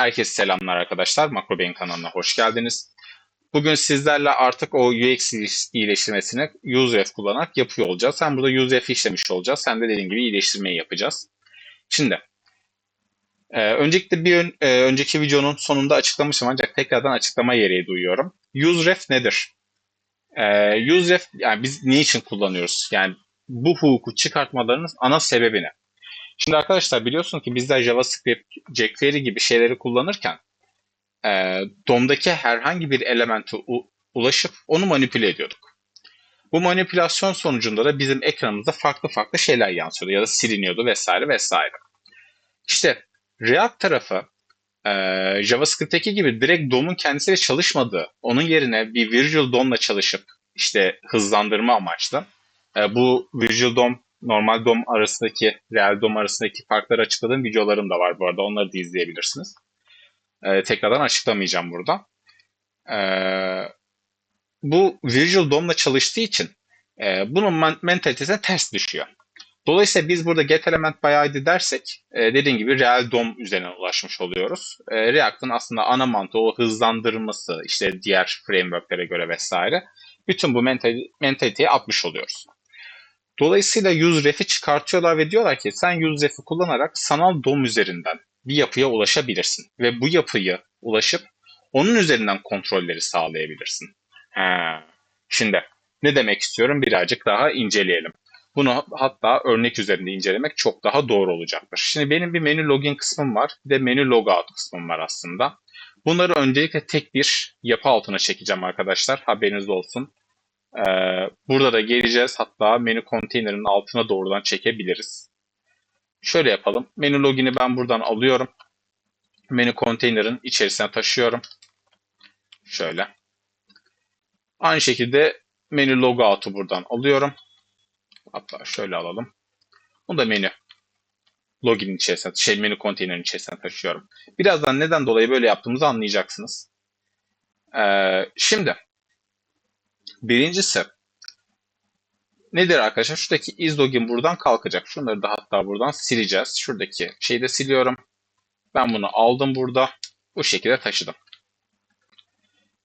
Herkese selamlar arkadaşlar. MacroBeyin kanalına hoş geldiniz. Bugün sizlerle artık o UX iyileştirmesini UseRef kullanarak yapıyor olacağız. Hem burada UseRef işlemiş olacağız. Hem de dediğim gibi iyileştirmeyi yapacağız. Şimdi e, öncelikle bir ön, e, önceki videonun sonunda açıklamışım ancak tekrardan açıklama gereği duyuyorum. UseRef nedir? E, UseRef yani biz niçin kullanıyoruz? Yani bu hukuku çıkartmalarının ana sebebi ne? Şimdi arkadaşlar biliyorsun ki bizler JavaScript, jQuery gibi şeyleri kullanırken e, DOM'daki herhangi bir elemente ulaşıp onu manipüle ediyorduk. Bu manipülasyon sonucunda da bizim ekranımızda farklı farklı şeyler yansıyordu ya da siliniyordu vesaire vesaire. İşte React tarafı e, JavaScript'teki gibi direkt DOM'un kendisiyle çalışmadığı, onun yerine bir Visual DOM'la çalışıp işte hızlandırma amaçlı. E, bu Visual DOM normal DOM arasındaki, real DOM arasındaki farkları açıkladığım videolarım da var bu arada. Onları da izleyebilirsiniz. Ee, tekrardan açıklamayacağım burada. Ee, bu Visual DOM'la çalıştığı için e, bunun mentalitesine ters düşüyor. Dolayısıyla biz burada get element by id dersek e, dediğim gibi real DOM üzerine ulaşmış oluyoruz. E, React'ın aslında ana mantığı o hızlandırması işte diğer framework'lere göre vesaire. Bütün bu mental- mentaliteyi atmış oluyoruz. Dolayısıyla useRef'i çıkartıyorlar ve diyorlar ki sen useRef'i kullanarak sanal DOM üzerinden bir yapıya ulaşabilirsin. Ve bu yapıyı ulaşıp onun üzerinden kontrolleri sağlayabilirsin. Ha. Şimdi ne demek istiyorum birazcık daha inceleyelim. Bunu hatta örnek üzerinde incelemek çok daha doğru olacaktır. Şimdi benim bir menü login kısmım var. De menü logout kısmım var aslında. Bunları öncelikle tek bir yapı altına çekeceğim arkadaşlar. Haberiniz olsun. Ee, burada da geleceğiz. Hatta menü konteynerin altına doğrudan çekebiliriz. Şöyle yapalım. Menü login'i ben buradan alıyorum. Menü konteynerin içerisine taşıyorum. Şöyle. Aynı şekilde menü logout'u buradan alıyorum. Hatta şöyle alalım. Bunu da menü login içerisine, şey menü konteynerin içerisine taşıyorum. Birazdan neden dolayı böyle yaptığımızı anlayacaksınız. Ee, şimdi birincisi nedir arkadaşlar? Şuradaki is login buradan kalkacak. Şunları da hatta buradan sileceğiz. Şuradaki şeyi de siliyorum. Ben bunu aldım burada. Bu şekilde taşıdım.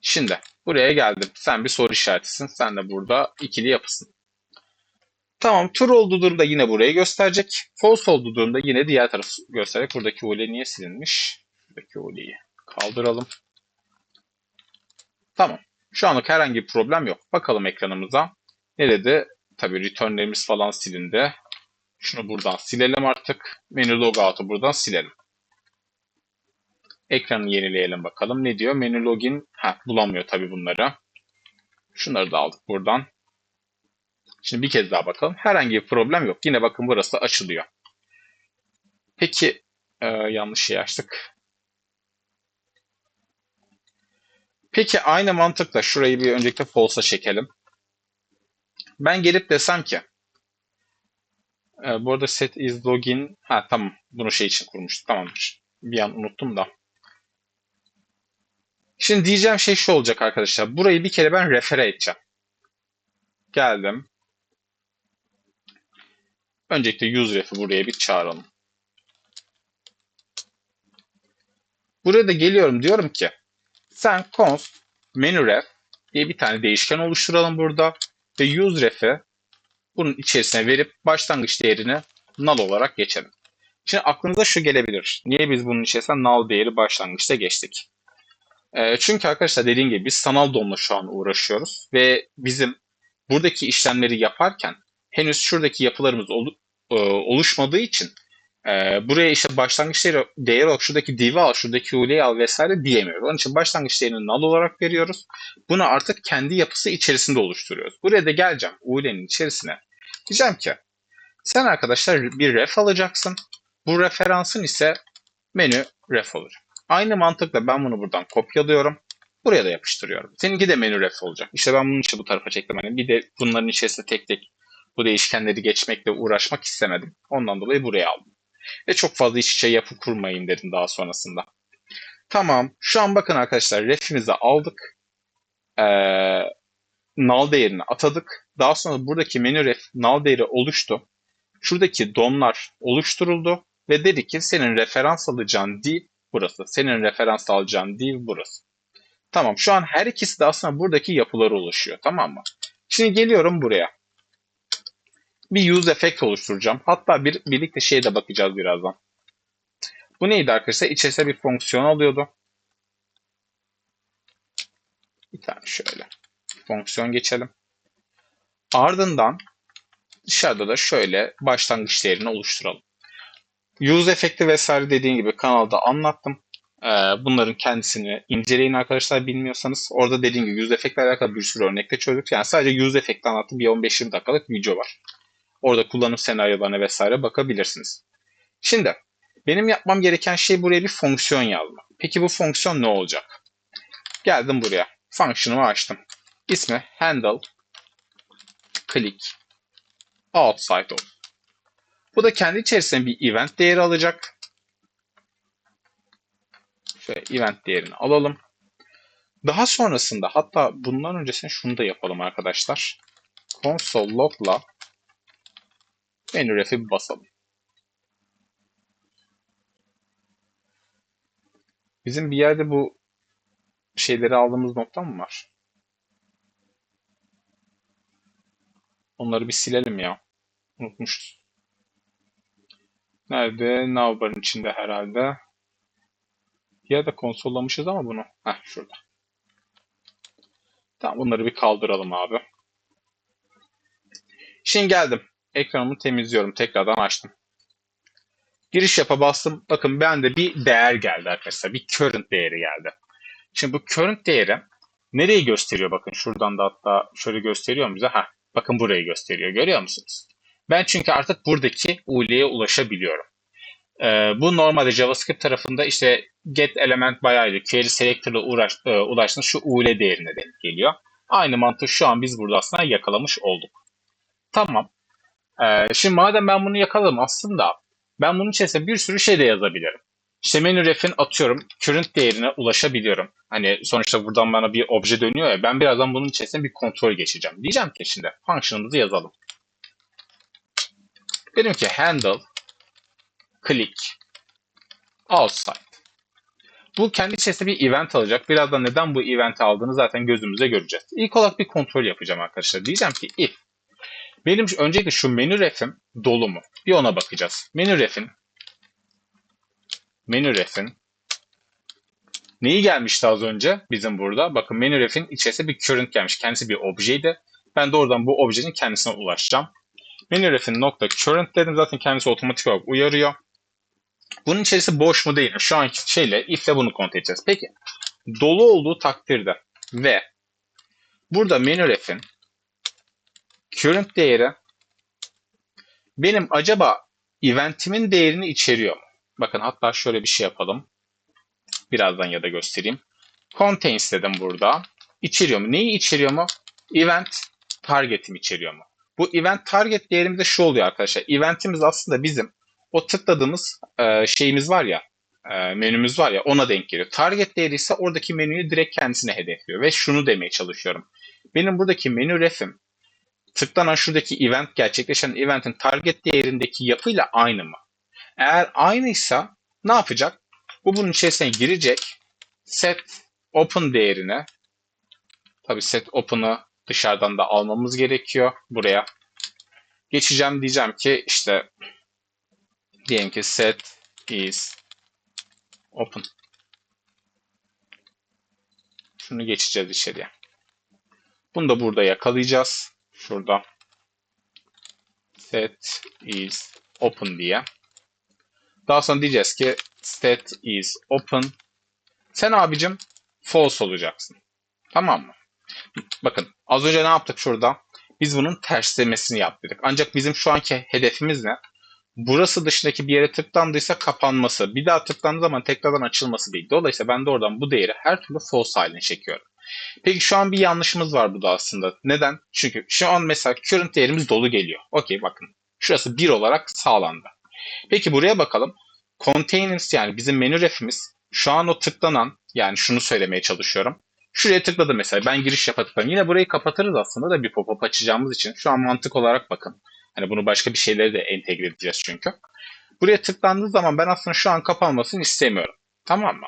Şimdi buraya geldim. Sen bir soru işaretisin. Sen de burada ikili yapısın. Tamam true olduğu durumda yine burayı gösterecek. False olduğu durumda yine diğer tarafı gösterecek. Buradaki ule niye silinmiş? Buradaki uleyi kaldıralım. Tamam. Şu anlık herhangi bir problem yok. Bakalım ekranımıza. Ne dedi? Tabii returnlerimiz falan silindi. Şunu buradan silelim artık. Menü logout'u buradan silelim. Ekranı yenileyelim bakalım. Ne diyor? Menü login. Ha, bulamıyor tabii bunları. Şunları da aldık buradan. Şimdi bir kez daha bakalım. Herhangi bir problem yok. Yine bakın burası açılıyor. Peki e, yanlış şey açtık. Peki aynı mantıkla şurayı bir öncelikle false'a çekelim. Ben gelip desem ki e, bu arada set is login ha tamam bunu şey için kurmuştuk tamamdır. Bir an unuttum da. Şimdi diyeceğim şey şu olacak arkadaşlar. Burayı bir kere ben refere edeceğim. Geldim. Öncelikle useRef'i buraya bir çağıralım. Buraya da geliyorum diyorum ki sen const menüref diye bir tane değişken oluşturalım burada ve useRef'i bunun içerisine verip başlangıç değerini null olarak geçelim. Şimdi aklınıza şu gelebilir. Niye biz bunun içerisine null değeri başlangıçta geçtik? Ee, çünkü arkadaşlar dediğim gibi biz sanal DOM'la şu an uğraşıyoruz ve bizim buradaki işlemleri yaparken henüz şuradaki yapılarımız e, oluşmadığı için e, buraya işte başlangıç değeri, değeri olarak şuradaki div'i al, şuradaki uleyi al vesaire diyemiyoruz. Onun için başlangıç değerini null olarak veriyoruz. Bunu artık kendi yapısı içerisinde oluşturuyoruz. Buraya da geleceğim ulenin içerisine. Diyeceğim ki sen arkadaşlar bir ref alacaksın. Bu referansın ise menü ref olacak. Aynı mantıkla ben bunu buradan kopyalıyorum. Buraya da yapıştırıyorum. Seninki de menü ref olacak. İşte ben bunun için bu tarafa çektim. Hani bir de bunların içerisinde tek tek bu değişkenleri geçmekle uğraşmak istemedim. Ondan dolayı buraya aldım. Ve çok fazla iç içe yapı kurmayın dedim daha sonrasında. Tamam. Şu an bakın arkadaşlar refimizi aldık. Ee, null değerini atadık. Daha sonra buradaki menü ref null değeri oluştu. Şuradaki domlar oluşturuldu ve dedi ki senin referans alacağın div burası. Senin referans alacağın div burası. Tamam şu an her ikisi de aslında buradaki yapıları oluşuyor. Tamam mı? Şimdi geliyorum buraya. Bir use effect oluşturacağım. Hatta bir, birlikte şeye de bakacağız birazdan. Bu neydi arkadaşlar? İçerisinde bir fonksiyon alıyordu. Bir tane şöyle fonksiyon geçelim. Ardından dışarıda da şöyle başlangıç değerini oluşturalım. Use efekti vesaire dediğim gibi kanalda anlattım. Ee, bunların kendisini inceleyin arkadaşlar bilmiyorsanız. Orada dediğim gibi use efektle alakalı bir sürü örnekte çözdük. Yani sadece use efekti anlattığım bir 15-20 dakikalık video var. Orada kullanım senaryolarına vesaire bakabilirsiniz. Şimdi benim yapmam gereken şey buraya bir fonksiyon yazmak. Peki bu fonksiyon ne olacak? Geldim buraya. Function'ımı açtım. İsmi handle click outside of. Bu da kendi içerisinde bir event değeri alacak. Şöyle event değerini alalım. Daha sonrasında hatta bundan öncesinde şunu da yapalım arkadaşlar. Console log'la menü ref'i bir basalım. Bizim bir yerde bu şeyleri aldığımız nokta mı var? Onları bir silelim ya. Unutmuşuz. Nerede? Navbar'ın içinde herhalde. Bir yerde konsollamışız ama bunu. Heh şurada. Tamam bunları bir kaldıralım abi. Şimdi geldim. Ekranımı temizliyorum. Tekrardan açtım. Giriş yapa bastım. Bakın bende bir değer geldi arkadaşlar. Bir current değeri geldi. Şimdi bu current değeri nereyi gösteriyor? Bakın şuradan da hatta şöyle gösteriyor bize? Heh, bakın burayı gösteriyor. Görüyor musunuz? Ben çünkü artık buradaki UL'ye ulaşabiliyorum. Ee, bu normalde JavaScript tarafında işte get element bayağıydı. Query selector ile uğraş, e, ulaştığınız şu UL değerine denk geliyor. Aynı mantığı şu an biz burada aslında yakalamış olduk. Tamam. Ee, şimdi madem ben bunu yakaladım aslında ben bunun içerisinde bir sürü şey de yazabilirim. İşte menü ref'in atıyorum current değerine ulaşabiliyorum. Hani sonuçta buradan bana bir obje dönüyor ya ben birazdan bunun içerisinde bir kontrol geçeceğim. Diyeceğim ki şimdi function'ımızı yazalım. Dedim ki handle click outside. Bu kendi içerisinde bir event alacak. Birazdan neden bu event aldığını zaten gözümüze göreceğiz. İlk olarak bir kontrol yapacağım arkadaşlar. Diyeceğim ki if benim öncelikle şu menü ref'im dolu mu? Bir ona bakacağız. Menü ref'in menü ref'in neyi gelmişti az önce bizim burada? Bakın menü ref'in içerisinde bir current gelmiş. Kendisi bir objeydi. Ben de oradan bu objenin kendisine ulaşacağım. Menü ref'in nokta current dedim. Zaten kendisi otomatik olarak uyarıyor. Bunun içerisi boş mu değil mi? Şu anki şeyle if ile bunu kontrol edeceğiz. Peki dolu olduğu takdirde ve burada menü ref'in current değeri benim acaba eventimin değerini içeriyor mu? Bakın hatta şöyle bir şey yapalım. Birazdan ya da göstereyim. Contains dedim burada. İçeriyor mu? Neyi içeriyor mu? Event target'im içeriyor mu? Bu event target değerimiz de şu oluyor arkadaşlar. Eventimiz aslında bizim o tıkladığımız e, şeyimiz var ya, e, menümüz var ya ona denk geliyor. Target değeri ise oradaki menüyü direkt kendisine hedefliyor. Ve şunu demeye çalışıyorum. Benim buradaki menü ref'im tıklanan şuradaki event gerçekleşen eventin target değerindeki yapıyla aynı mı? Eğer aynıysa ne yapacak? Bu bunun içerisine girecek. Set open değerine tabi set open'ı dışarıdan da almamız gerekiyor buraya. Geçeceğim diyeceğim ki işte diyelim ki set is open. Şunu geçeceğiz içeriye. Bunu da burada yakalayacağız. Şurada set is open diye. Daha sonra diyeceğiz ki stat is open. Sen abicim false olacaksın. Tamam mı? Bakın az önce ne yaptık şurada? Biz bunun terslemesini yaptık. Ancak bizim şu anki hedefimiz ne? Burası dışındaki bir yere tıklandıysa kapanması. Bir daha tıklandığı zaman tekrardan açılması değil. Dolayısıyla ben de oradan bu değeri her türlü false haline çekiyorum. Peki şu an bir yanlışımız var burada aslında. Neden? Çünkü şu an mesela current değerimiz dolu geliyor. Okey bakın. Şurası 1 olarak sağlandı. Peki buraya bakalım. Containers yani bizim menü refimiz şu an o tıklanan yani şunu söylemeye çalışıyorum. Şuraya tıkladım mesela ben giriş yapa. Yine burayı kapatırız aslında da bir pop-up açacağımız için. Şu an mantık olarak bakın. Hani bunu başka bir şeylere de entegre edeceğiz çünkü. Buraya tıklandığı zaman ben aslında şu an kapanmasını istemiyorum. Tamam mı?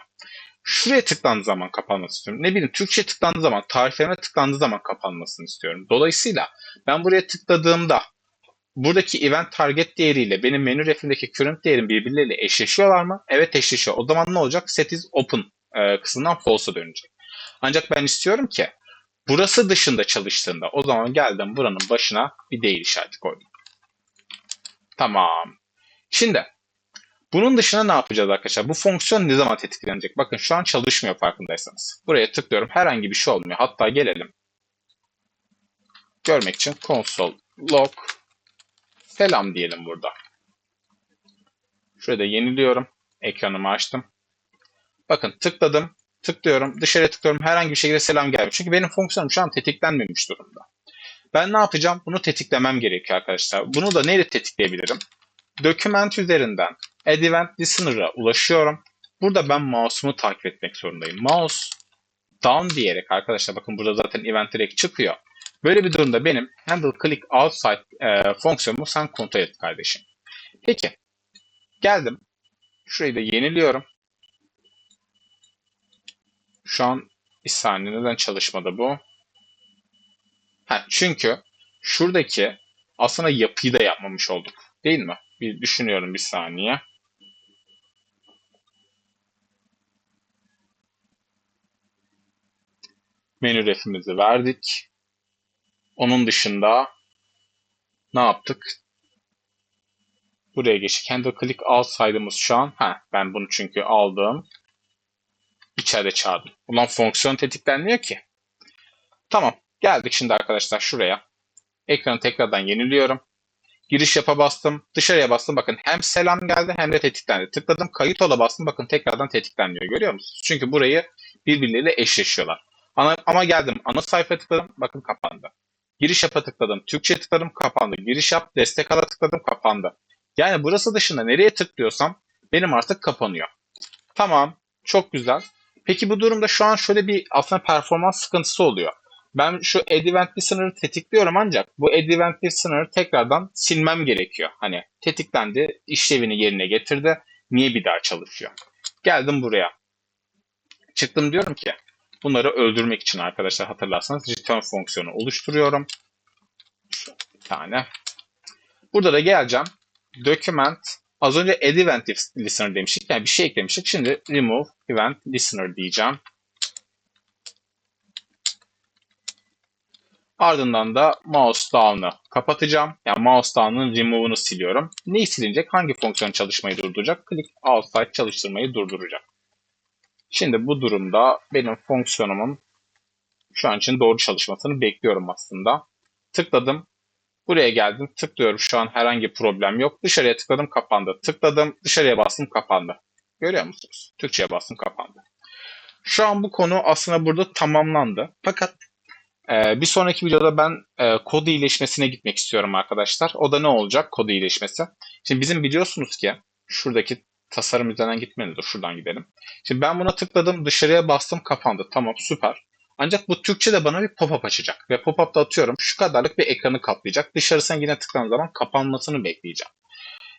Şuraya tıklandığı zaman kapanmasını istiyorum. Ne bileyim Türkçe tıklandığı zaman, tarifleme tıklandığı zaman kapanmasını istiyorum. Dolayısıyla ben buraya tıkladığımda buradaki event target değeriyle benim menü refindeki current değerim birbirleriyle eşleşiyorlar mı? Evet eşleşiyor. O zaman ne olacak? Set is open e, kısmından false'a dönecek. Ancak ben istiyorum ki burası dışında çalıştığında o zaman geldim buranın başına bir değil işareti koydum. Tamam. Şimdi bunun dışında ne yapacağız arkadaşlar? Bu fonksiyon ne zaman tetiklenecek? Bakın şu an çalışmıyor farkındaysanız. Buraya tıklıyorum. Herhangi bir şey olmuyor. Hatta gelelim. Görmek için console log selam diyelim burada. Şurada yeniliyorum. Ekranımı açtım. Bakın tıkladım. Tıklıyorum. Dışarıya tıklıyorum. Herhangi bir şekilde selam gelmiyor. Çünkü benim fonksiyonum şu an tetiklenmemiş durumda. Ben ne yapacağım? Bunu tetiklemem gerekiyor arkadaşlar. Bunu da neyle tetikleyebilirim? Document üzerinden Add Event Listener'a ulaşıyorum. Burada ben mouse'umu takip etmek zorundayım. Mouse down diyerek arkadaşlar bakın burada zaten event direkt çıkıyor. Böyle bir durumda benim handle click outside e, fonksiyonumu sen kontrol et kardeşim. Peki. Geldim. Şurayı da yeniliyorum. Şu an bir saniye neden çalışmadı bu? Ha, çünkü şuradaki aslında yapıyı da yapmamış olduk. Değil mi? Bir düşünüyorum bir saniye. Menü refimizi verdik. Onun dışında ne yaptık? Buraya geçtik. Handle click outside'ımız şu an. Ha, ben bunu çünkü aldım. İçeride çağırdım. Ulan fonksiyon tetiklenmiyor ki. Tamam. Geldik şimdi arkadaşlar şuraya. Ekranı tekrardan yeniliyorum. Giriş yapa bastım. Dışarıya bastım. Bakın hem selam geldi hem de tetiklendi. Tıkladım. Kayıt ola bastım. Bakın tekrardan tetiklenmiyor. Görüyor musunuz? Çünkü burayı birbirleriyle eşleşiyorlar. Ana, ama geldim. Ana sayfa tıkladım. Bakın kapandı. Giriş yapa tıkladım. Türkçe tıkladım. Kapandı. Giriş yap. Destek ala tıkladım. Kapandı. Yani burası dışında nereye tıklıyorsam benim artık kapanıyor. Tamam. Çok güzel. Peki bu durumda şu an şöyle bir aslında performans sıkıntısı oluyor. Ben şu add event listener'ı tetikliyorum ancak bu add event listener'ı tekrardan silmem gerekiyor. Hani tetiklendi, işlevini yerine getirdi. Niye bir daha çalışıyor? Geldim buraya. Çıktım diyorum ki bunları öldürmek için arkadaşlar hatırlarsanız return fonksiyonu oluşturuyorum. Bir tane. Burada da geleceğim. Document Az önce add event listener demiştik. Yani bir şey eklemiştik. Şimdi remove event listener diyeceğim. Ardından da mouse down'ı kapatacağım. Yani mouse down'ın remove'unu siliyorum. Neyi silinecek? Hangi fonksiyon çalışmayı durduracak? Click outside çalıştırmayı durduracak. Şimdi bu durumda benim fonksiyonumun şu an için doğru çalışmasını bekliyorum aslında. Tıkladım. Buraya geldim. Tıklıyorum. Şu an herhangi problem yok. Dışarıya tıkladım kapandı. Tıkladım. Dışarıya bastım kapandı. Görüyor musunuz? Türkçe'ye bastım kapandı. Şu an bu konu aslında burada tamamlandı. Fakat e, bir sonraki videoda ben e, kod iyileşmesine gitmek istiyorum arkadaşlar. O da ne olacak kod iyileşmesi? Şimdi bizim biliyorsunuz ki şuradaki tasarım üzerinden gitmelidir. Şuradan gidelim. Şimdi ben buna tıkladım. Dışarıya bastım kapandı. Tamam süper. Ancak bu Türkçe de bana bir pop-up açacak. Ve pop-up'ta atıyorum şu kadarlık bir ekranı kaplayacak. Dışarısına yine tıkladığım zaman kapanmasını bekleyeceğim.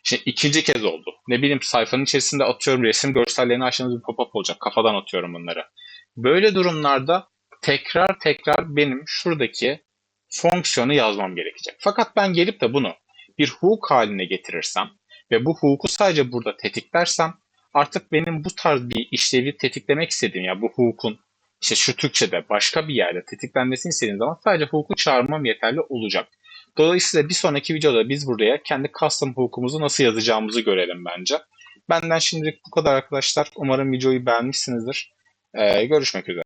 Şimdi ikinci kez oldu. Ne bileyim sayfanın içerisinde atıyorum resim görsellerini açtığınız bir pop-up olacak. Kafadan atıyorum bunları. Böyle durumlarda tekrar tekrar benim şuradaki fonksiyonu yazmam gerekecek. Fakat ben gelip de bunu bir hook haline getirirsem ve bu hook'u sadece burada tetiklersem artık benim bu tarz bir işlevi tetiklemek istediğim ya bu hook'un işte şu Türkçe'de başka bir yerde tetiklenmesini istediğim zaman sadece hukuku çağırmam yeterli olacak. Dolayısıyla bir sonraki videoda biz buraya kendi custom hukukumuzu nasıl yazacağımızı görelim bence. Benden şimdilik bu kadar arkadaşlar. Umarım videoyu beğenmişsinizdir. Ee, görüşmek üzere.